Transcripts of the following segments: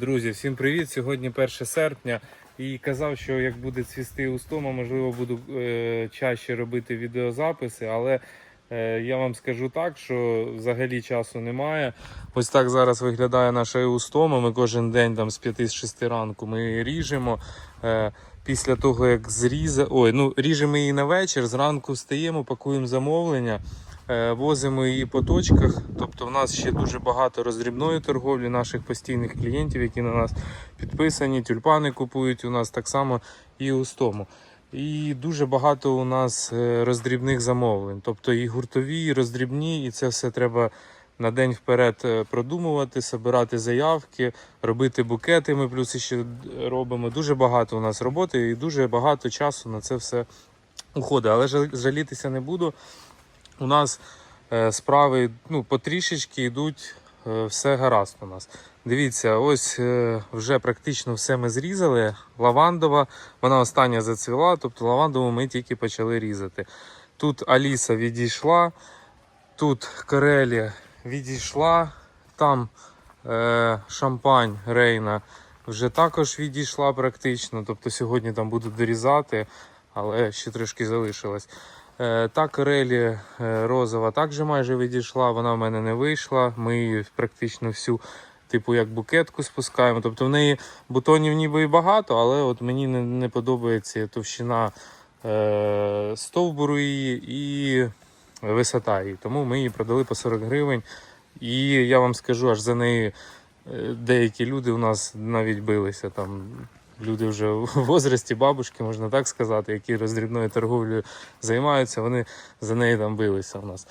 Друзі, всім привіт! Сьогодні 1 серпня і казав, що як буде цвісти устома, можливо, буду е, чаще робити відеозаписи, але е, я вам скажу так, що взагалі часу немає. Ось так зараз виглядає наша устома. Ми кожен день там з 5-6 ранку ми ріжемо. Е, після того, як зрізе... Ой, ну ріжемо її на вечір, зранку встаємо, пакуємо замовлення. Е, Возимо її по точках, тобто в нас ще дуже багато роздрібної торговлі наших постійних клієнтів, які на нас підписані, тюльпани купують у нас так само і устому. І дуже багато у нас е, роздрібних замовлень, тобто і гуртові, і роздрібні, і це все треба на день вперед е, продумувати, збирати заявки, робити букети. Ми плюс ще робимо. Дуже багато у нас роботи і дуже багато часу на це все уходить. Але жал- жалітися не буду у нас е, справи ну, потрішечки йдуть, е, все гаразд у нас. Дивіться, ось е, вже практично все ми зрізали. Лавандова, вона остання зацвіла, тобто лавандову ми тільки почали різати. Тут Аліса відійшла, тут Карелія відійшла, там е, шампань Рейна вже також відійшла практично. Тобто сьогодні там будуть дорізати, але ще трошки залишилось. Е, Та Карелі е, розова також майже відійшла, вона в мене не вийшла. Ми її практично всю, типу, як букетку спускаємо. Тобто в неї бутонів ніби і багато, але от мені не, не подобається товщина е, стовбуру її і висота її. Тому ми її продали по 40 гривень. І я вам скажу, аж за неї е, деякі люди у нас навіть билися там. Люди вже в возрасті, бабушки, можна так сказати, які роздрібною торговлею займаються, вони за неї там билися у нас.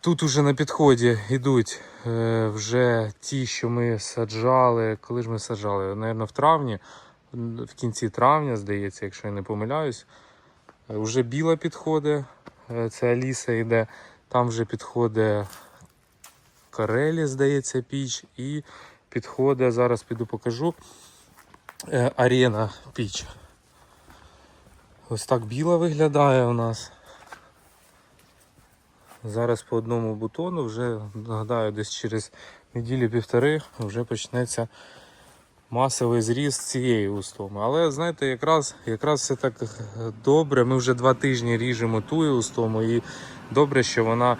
Тут уже на підході йдуть е, вже ті, що ми саджали. Коли ж ми саджали? Наверно, в травні, в кінці травня, здається, якщо я не помиляюсь. Е, Вже біла підходить, е, це Аліса йде. Там вже підходить Карелі, здається, піч, і підходить, зараз піду покажу. Е, Арена піч. Ось так біла виглядає у нас. Зараз по одному бутону, вже нагадаю, десь через неділю-півтори вже почнеться масовий зріст цієї устоми. Але знаєте, якраз, якраз все так добре. Ми вже два тижні ріжемо ту устому, і добре, що вона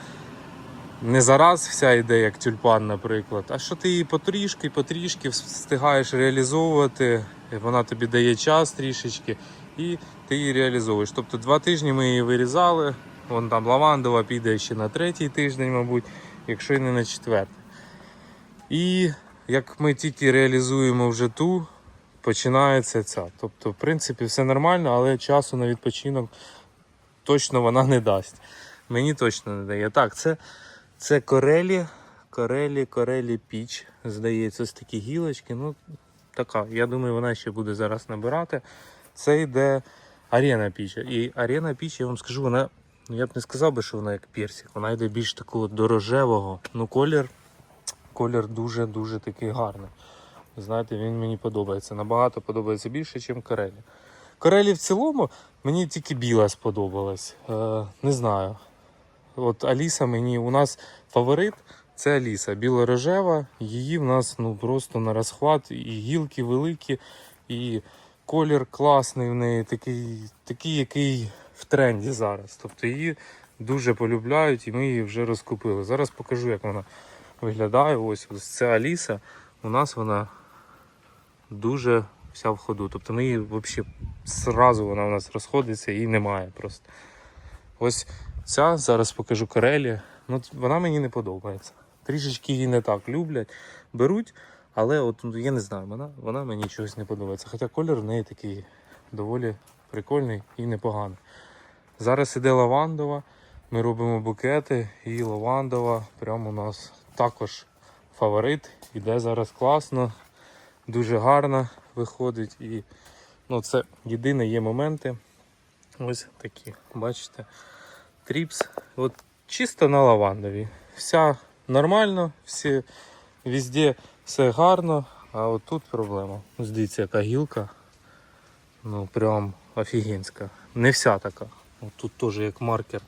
не зараз вся йде, як тюльпан, наприклад, а що ти її потрішки, потрішки встигаєш реалізовувати, вона тобі дає час трішечки, і ти її реалізовуєш. Тобто два тижні ми її вирізали, вон там лавандова піде ще на третій тиждень, мабуть, якщо й не на четвертий. І як ми тільки реалізуємо вже ту, починається ця. Тобто, в принципі, все нормально, але часу на відпочинок точно вона не дасть. Мені точно не дає. Так, це, це корелі, корелі, корелі піч. Здається, ось такі гілочки. Ну, така. Я думаю, вона ще буде зараз набирати. Це йде арена піч. І арена піч, я вам скажу, вона. ну, Я б не сказав би, що вона як персик. Вона йде більш такого дорожевого. Ну, колір, колір дуже-дуже такий гарний. Знаєте, він мені подобається. Набагато подобається більше, ніж Карелі. Карелі в цілому мені тільки біла сподобалась. Е, не знаю. От Аліса мені, у нас фаворит це Аліса. Біло-рожева. Її в нас ну, просто на розхват. І гілки великі, і колір класний в неї, такий, такий, який в тренді зараз. Тобто її дуже полюбляють і ми її вже розкупили. Зараз покажу, як вона виглядає. Ось, ось це Аліса. У нас вона дуже вся в ходу. Тобто ми її взагалі зразу вона у нас розходиться і немає просто. Ось ця зараз покажу Карелі. Ну, вона мені не подобається. Трішечки її не так люблять, беруть, але от ну, я не знаю, вона, вона мені чогось не подобається. Хоча колір в неї такий доволі прикольний і непоганий. Зараз іде лавандова, ми робимо букети, і лавандова прямо у нас також фаворит. Іде зараз класно, дуже гарно виходить. І ну, це єдине є моменти. Ось такі, бачите, тріпс. От чисто на лавандові. Вся нормально, всі, везде все гарно, а от тут проблема. Дивіться, яка гілка. Ну прям офігенська. Не вся така. От тут теж як маркер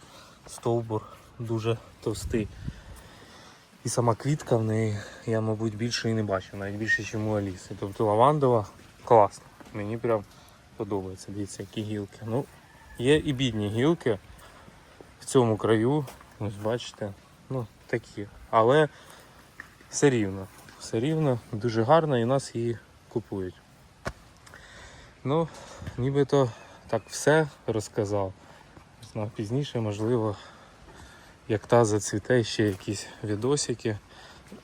стовбур дуже товстий. І сама квітка в неї, я, мабуть, більше і не бачив, навіть більше, ніж у Аліси. Тобто лавандова класна. Мені прям подобається. Дивіться, які гілки. Ну, є і бідні гілки в цьому краю. Ось бачите, ну такі. Але все рівно. Все рівно, дуже гарно і нас її купують. Ну, нібито так все розказав. Не знаю, пізніше, можливо, як та зацвіте ще якісь відосики.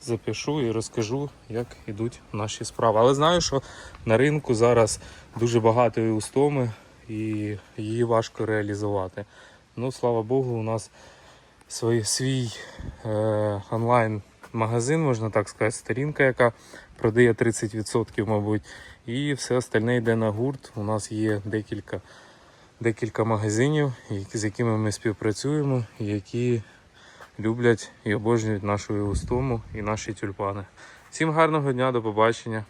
Запишу і розкажу, як ідуть наші справи. Але знаю, що на ринку зараз дуже багато і устоми, і її важко реалізувати. Ну, слава Богу, у нас свій, свій е, онлайн-магазин, можна так сказати, сторінка, яка продає 30%, мабуть. І все остальне йде на гурт. У нас є декілька, декілька магазинів, з якими ми співпрацюємо, які люблять і обожнюють нашу устому і наші тюльпани. Всім гарного дня, до побачення.